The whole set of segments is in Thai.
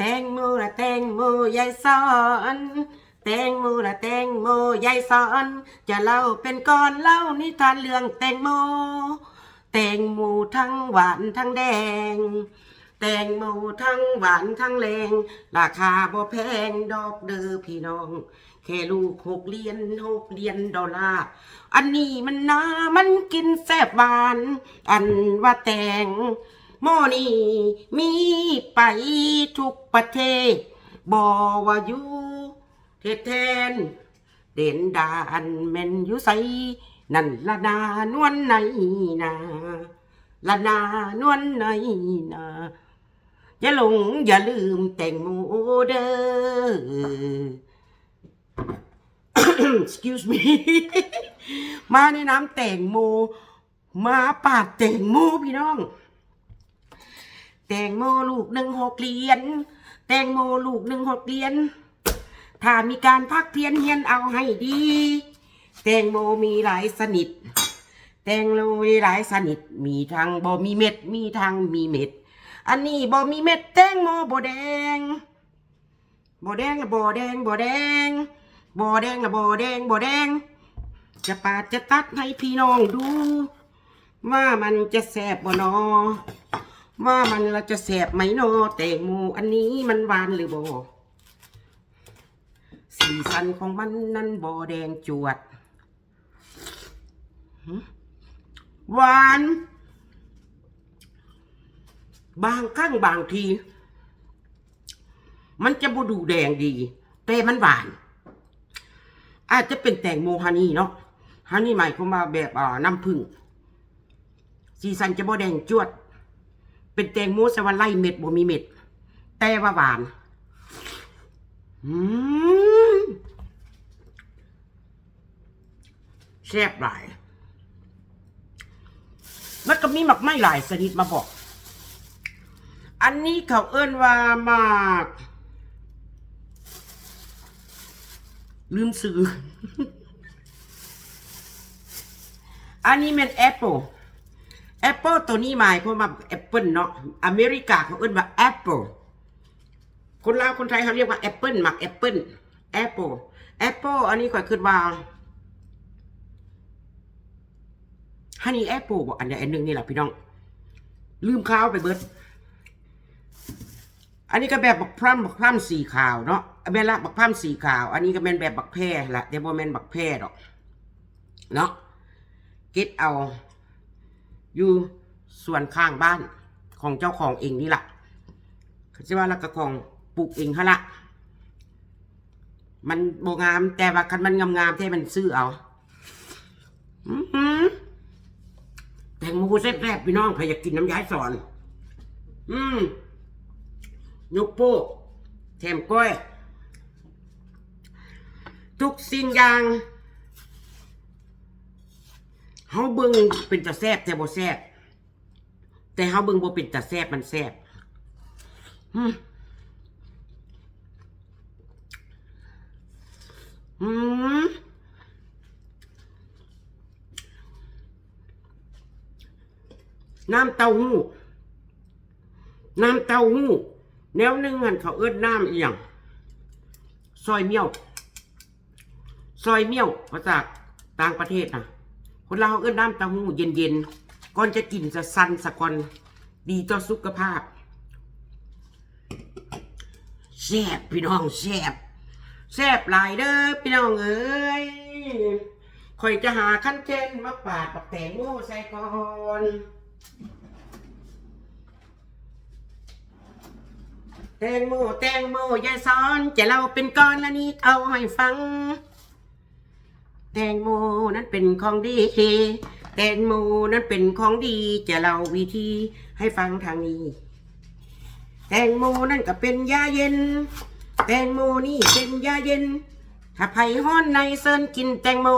แตงโมละแตงโมยายสอนแตงโมละแตงโมยายสอน จะเล่าเป็นก่อนเล่านิทานเรื่องแตงโม แตงโมทั้งหวานทั้งแดง แตงโมทั้งหวานทั้งแรงราคาบ่แพงดอกเด้อพี่น้อง แค่ลูกหกเหรียญหกเหรียญดอลลาร์อันนี้มันนามันกินแซ่บหวาน อันว่าแตง โมนี่มีไปทุกประเทศบ่ว่าอยู่เทศแทน เด่นดานแม่นอยู่ไสนั่นละนานวลไหนนาละนานวลไหนนาอย่าหลงอย่าลืมแต่งโมเด้อ excuse me มาในน้ำแต่งโม มาปาดแต่งโมพี่น้อง แตงโมลูกหนึ่งหกเหรียญแตงโมลูกหนึ่งหกเหรียญถ้ามีการพักเพียนเฮียนเอาให้ดี แตงโมมีหลายสนิท แตงโมมีหลายสนิท มีทางบ่มีเม็ด มีทางมีเม็ด อันนี้บ่มีเม็ด แตงโมบ่แดงบ่แดงละบ่แดงบ่แดงบ่แดงละบ่แดงบ่แดง จะปาดจะตัดให้พี่น้องดู ว่ามันจะแสบบ่นอ ว่ามันเราจะแสบไหมนอแตงโมอันนี้มันหวานหรือบ่สีสันของมันนั้นบ่แดงจวดหวาน บางครั้งบางที มันจะบดูแดงดี แต่มันหวาน อาจจะเป็นแตงโมฮันนี่เนาะฮันนี่หมายความว่าแบบน้ำผึ้งสีสันจะบ่แดงจวด เป็นแตงโมสวรรค์ไล่เม็ดบ่มีเม็ด แต่ว่าหวานอืมแซ่บหลายแล้วก็มีหมักไม่หลายชนิดมาบอก อันนี้เขาเอิ้นว่าหมากลืมซื้อ อันนี้เป็นแอปเปิล แอปเปิลตัวนี้หมายความว่าแอปเปิลเนาะอเมริกาเขาเอิ้นว่าแอปเปิลคนลาวคนไทยเขาเรียกว่าแอปเปิลหมักแอปเปิลแอปเปิลแอปเปิลอันนี้ข่อยคิดว่าฮันนี่แอปเปิลบอกอันใดอันหนึ่งนี่แหละพี่น้อง ลืมข้าวไปเบิดอันนี้ก็แบบบักพร่ำบักพร่ำสีขาวเนาะแม่ละบักพร่ำสีขาว อันนี้ก็เป็นแบบบักแพร่ละแต่บ่แม่นบักแพร่ดอกเนาะเก็ตเอา อยู่ส่วนข้างบ้านของเจ้าของเองนี่แหละเขาจะว่าล้วก็ของปลูกเองฮะละ มันโบงาม แต่ว่าคันมันงามๆแท้มันซื้อเอาอือหือแตงโมแซ่บๆพี่น้องใครอยากกินน้ำย้ายสอน อืมยกโป้แถมก้อย ทุกสิ่งอย่าง เฮาเบิ่งเป็นตาแซบแต่บ่แซบแต่เฮาเบิ่งบ่เป็นตาแซบมันแซบอืมอืมน้ำเต้าหู้ น้ำเต้าหู้ แนวหนึ่งหันเขาเอิ้นน้ำเอียง ซอยเมี่ยว ซอยเมี่ยวภาษากต่างประเทศนะ คนเราเอิ้อนน้ำเต้าหู้เย็นๆก่อนจะกินจะสันสะก่อนดีต่อสุขภาพแซ่บพี่น้องแซ่บแซ่บหลายเด้อพี่น้องเอ้ยคอยจะหาขั้นเทนมาปาดปักแตงโมใส่ก่อนแตงโมแตงโมยายสอนจะเล่าเป็นก้อนละนี้เอาให้ฟัง แตงโมนั้นเป็นของดีแตงโมนั้นเป็นของดีจะเล่าวิธีให้ฟังทางนี้ แตงโมนั่นก็เป็นยาเย็น แตงโมนี่เป็นยาเย็น ถ้าไผ่ห้อนในเซินกินแตงโม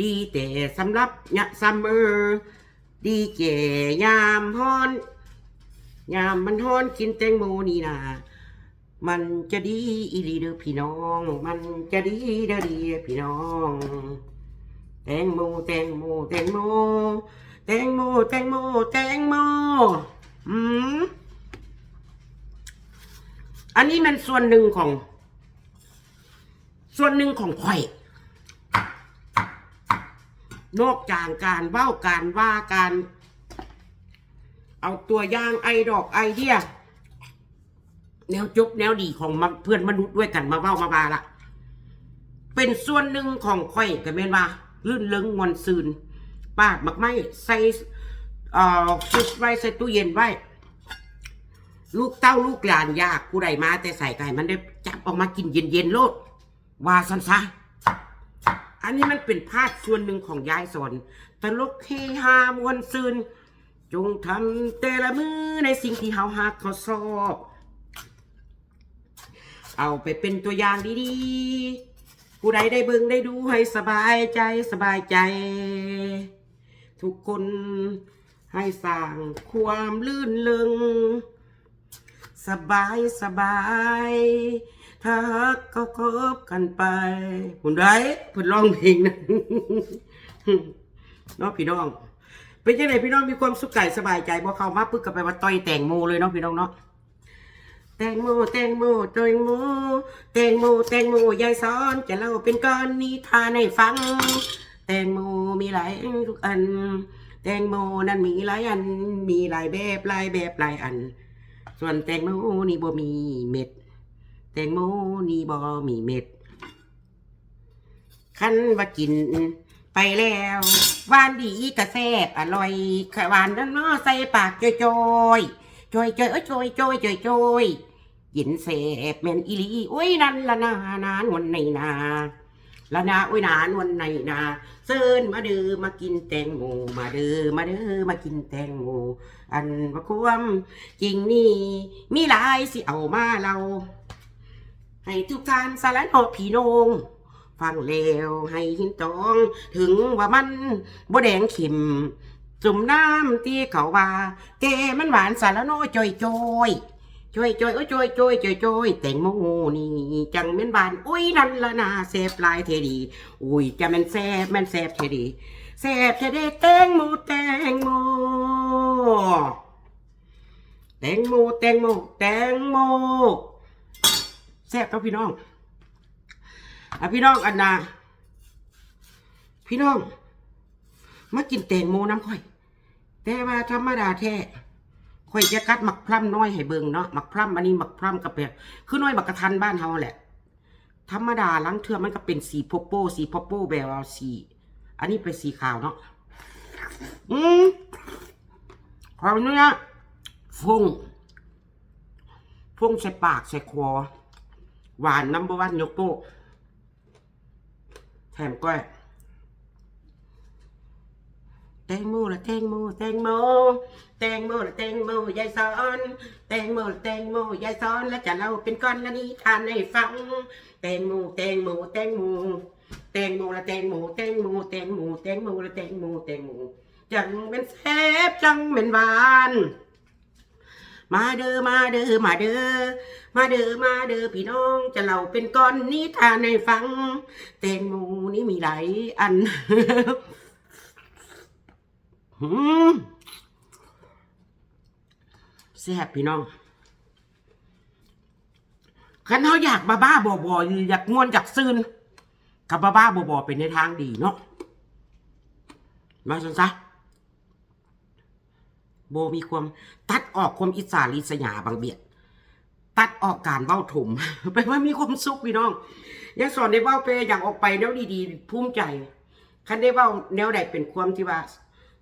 ดีแต่สำหรับยะซัมเมอร์ดีเจยามฮ้อน ยามมันฮ้อนกินแตงโมนี่นะ มันจะดีอีหลีเด้อพี่น้อง มันจะดีเด้อดีพี่น้อง แตงโมแตงโมแตงโมแตงโมแตงโมแตงโมอืมอันนี้มันส่วนหนึ่งของ ส่วนหนึ่งของข่อย นอกจากการเว้าการว่าการ เอาตัวอย่างไอดอกไอเดีย แนวจบแนวดีของเพื่อนมนุษย์ด้วยกันมาเว้ามาบาละเป็นส่วนหนึ่งของข่อยกันเป็นว่าลื่นเลิงมวนซืนปาดมักไม้ใส่เอ่อฟริชไว้ใส่ตู้เย็นไว้ ลูกเต้าลูกหลานยากผู้ใดมา แต่ใส่ไก่มันได้จับออกมากินเย็นๆโลดว่าสันซะอันนี้มันเป็นภาคส่วนหนึ่งของยายสอนตลกเฮฮามวนซืนจงทำแต่ละมือในสิ่งที่เฮาฮักเขาชอบ เอาไปเป็นตัวอย่างดีๆ ผู้ใดได้เบิ่งได้ดูให้สบายใจสบายใจ ทุกคนให้สร้างความลื่นลิงสบายสบายถ้าก็คบกันไปคุณได้เพิ่นร้องเพลงนะเนาะพี่น้องเป็นยังไงพี่น้องมีความสุขใจสบายใจบ่เข้ามาปึ๊กกับไปว่าต่อยแต่งโมเลยเนาะพี่น้องเนาะ ตงโมแตงโมแตงโมแตงโมแตงโมยายสอนจะเล่าเป็นก้อนนิทานให้ฟัง แตงโมมีหลายทุกอัน แตงโมนั้นมีหลายอัน มีหลายแบบหลายแบบหลายอัน ส่วนแตงโมนี่บ่มีเม็ด แตงโมนี่บ่มีเม็ดคันว่ากินไปแล้วหวานดีกระแซบอร่อยขหวานน้ำน้อใส่ปากจอยจอยจอยจอยเอ้ยจอยจอยจอยจอย กินแสบแมนอีหลีโอ้ยนั่นละนานานวันไหนนาละนาโอ้ยนานวันไหนนาเซินมาเด้อมากินแตงโมมาเด้อมาเด้อมากินแตงโมอันว่าควมจริงนี่ มีหลายสิเอามาเรา ให้ทุกท่านสารนอพี่น้องฟังแล้วให้หินตอง ถึงว่ามันบ่แดงข็มจุ่มน้ำที่เขาว่าแกมันหวานสารโนจอยจอย จอยจอยโอ้ยจอยจอยจอยจอยแตงโมนี่จังเป็นบานอุ้ยนั่นละนาแซบลายเทดีอุ้ยจะแมันแซบแมันแซบเทดีแซบเทดีแตงโมแตงโมแตงโมแตงโมแตงโมแซบครับพี่น้องอะพี่น้องอันนาพี่น้อง มากินแตงโมน้ำข่อย แต่ว่าธรรมดาแท้ ข่อยจะกัดหมักพร่ำน้อยให้เบิงเนาะหมักพร่ำอันนี้หมักพร่ำกับแบบคือน้อยหมักกระทันบ้านเฮาแหละ ธรรมดาลังเทือมันก็เป็นสีโปโป้สีโปโป้แบบว่าสี อันนี้เป็นสีขาวเนาะอืมความเนื้อฟงฟงใส่ปากใส่คอหวานน้ำบวันยกโป้แถมก้อย ตงโมละแตงโมแตงโมแตงโมละแตงโมยายสอนแตงโมละแตงโมยายสอนแล้วจะเล่าเป็นก้อนละนิทานให้ฟัง แตงโมแตงโมแตงโมแตงโมละแตงโมแตงโมแตงโมแตงโมละแตงโมแตงโมจังเป็นแซ่บจังเป็นหวานมาเด้อมาเด้อมาเด้อมาเด้อมาเด้อพี่น้องจะเล่าเป็นก้อนนิทานให้ฟัง แตงโมนี่มีหลายอัน แซ่บพี่น้องคันเขาอยากบ้าบ้าบอบออยากง่วนอยากซึนกับบ้าบ้าบอบอเป็นในทางดีเนาะมาสันซะโบมีความตัดออกความอิสาลิสยาบางเบียด ตัดออกการเว้าถมไปว่ามีความสุขพี่น้องอยากสอนได้เว้าไปอยากออกไปแนวดีๆ ภูมิใจคันได้เว้าแนวใดเป็นความที่ว่า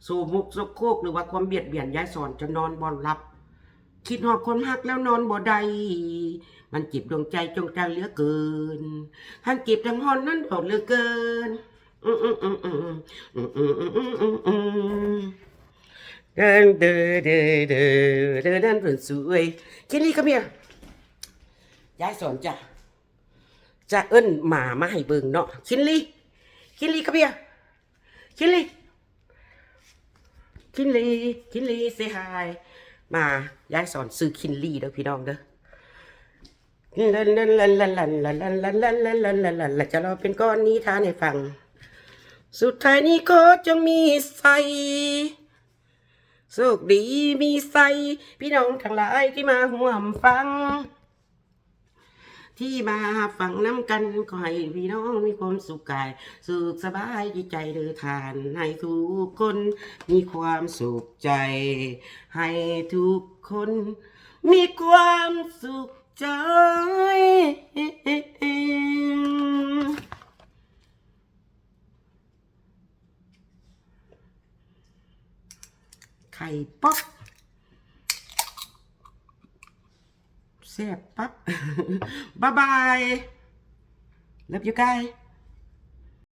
สูบมุกสกโคกหรือว่าความเบียดเบียนย้ายสอนจะนอนบอนรับ คิดหอบคนหักแล้วนอนบ่ได้มันจีบดวงใจจงใจเหลือเกินท่านจีบทั้งหอนนั้นหดเหลือเกินเดินเดินเดินเดินเดินเดินเดินสวยแค่นี้ก็เมียยายสอนจ้ะจะเอิ้นหมามาให้เบิ่งเนาะคินลี่คินลี่ก็เมียคินลี่ คินลี คินลีเซฮายมายายสอนซื้อคินลีเด้อพี่น้องเด้อลันลันลันลันลันลันลันลันลันลันลันลันลันลันจะรอเป็นก้อนนี้ทานให้ฟัง สุดท้ายนี้ก็จงมีใสโชคดีมีใสพี่น้องทั้งหลายที่มาห่วมฟัง ที่มาฟังน้ำกันขอให้พี่น้องมีความสุขกาย สุขสบายจิตใจเดือทาน ให้ทุกคนมีความสุขใจ ให้ทุกคน มีความสุขใจ ไข่ป๊อก แซ่บปั๊บ บ๊ายบาย Love you guys